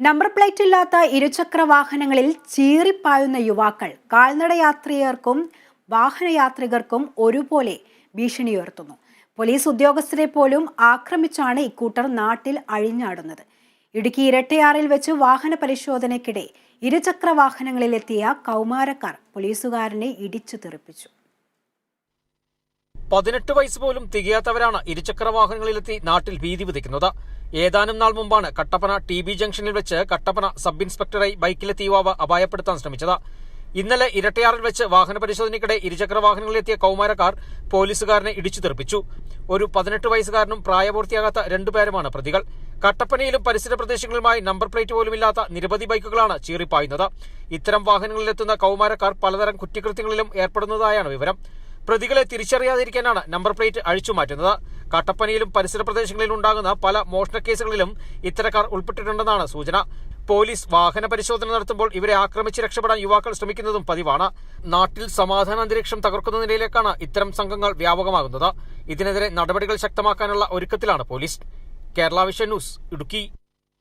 Number plate ഇല്ലാത്ത ഇരുചക്ര വാഹനങ്ങളിൽ ചീറിപ്പായുന്ന യുവാക്കൾ കാൽനടയാത്രികർക്കും വാഹനയാത്രികർക്കും ഒരുപോലെ ഭീഷണി ഉയർത്തുന്നു പോലീസ് ഉദ്യോഗസ്ഥരെ പോലും ആക്രമിച്ചാണ് ഇക്കൂട്ടർ നാട്ടിൽ അഴിഞ്ഞാടുന്നത്. ഇടുക്കി ഇരട്ടയാറിൽ വെച്ച് വാഹന പരിശോധനയ്ക്കിടെ ഇരുചക്ര വാഹനങ്ങളിലെത്തിയ കൗമാരക്കാർ പോലീസുകാരനെ ഇടിച്ചു തെറിപ്പിച്ചു. പതിനെട്ട് വയസ്സ് പോലും തികയാത്തവരാണ് ഇരുചക്ര വാഹനങ്ങളിലെത്തി നാട്ടിൽ ഭീതി വിതയ്ക്കുന്നത്. ഏതാനും നാൾ മുമ്പാണ് കട്ടപ്പന ടി ബി ജംഗ്ഷനിൽ വെച്ച് കട്ടപ്പന സബ് ഇൻസ്പെക്ടറായി ബൈക്കിലെത്തി യുവാവ് അപായപ്പെടുത്താൻ ശ്രമിച്ചത്. ഇന്നലെ ഇരട്ടയാറിൽ വെച്ച് വാഹന പരിശോധനയ്ക്കിടെ ഇരുചക്ര വാഹനങ്ങളിലെത്തിയ കൗമാരക്കാർ പോലീസുകാരനെ ഇടിച്ചു തെറിപ്പിച്ചു. ഒരു പതിനെട്ട് വയസ്സുകാരനും പ്രായപൂർത്തിയാകാത്ത രണ്ടുപേരുമാണ് പ്രതികൾ. കട്ടപ്പനയിലും പരിസര പ്രദേശങ്ങളുമായി നമ്പർ പ്ലേറ്റ് പോലുമില്ലാത്ത നിരവധി ബൈക്കുകളാണ് ചീറിപ്പായുന്നത്. ഇത്തരം വാഹനങ്ങളിലെത്തുന്ന കൗമാരക്കാർ പലതരം കുറ്റകൃത്യങ്ങളിലും ഏർപ്പെടുന്നതായാണ് വിവരം. പ്രതികളെ തിരിച്ചറിയാതിരിക്കാനാണ് നമ്പർ പ്ലേറ്റ് അഴിച്ചു മാറ്റുന്നത്. കട്ടപ്പനയിലും പരിസര പ്രദേശങ്ങളിലും ഉണ്ടാകുന്ന പല മോഷണ കേസുകളിലും ഇത്തരക്കാർ ഉൾപ്പെട്ടിട്ടുണ്ടെന്നാണ് സൂചന. പോലീസ് വാഹന പരിശോധന നടത്തുമ്പോൾ ഇവരെ ആക്രമിച്ച് രക്ഷപ്പെടാൻ യുവാക്കൾ ശ്രമിക്കുന്നതും പതിവാണ്. നാട്ടിൽ സമാധാന അന്തരീക്ഷം തകർക്കുന്ന നിലയിലേക്കാണ് ഇത്തരം സംഘങ്ങൾ വ്യാപകമാകുന്നത്. ഇതിനെതിരെ നടപടികൾ ശക്തമാക്കാനുള്ള ഒരുക്കത്തിലാണ് police. Kerala vision news Idukki.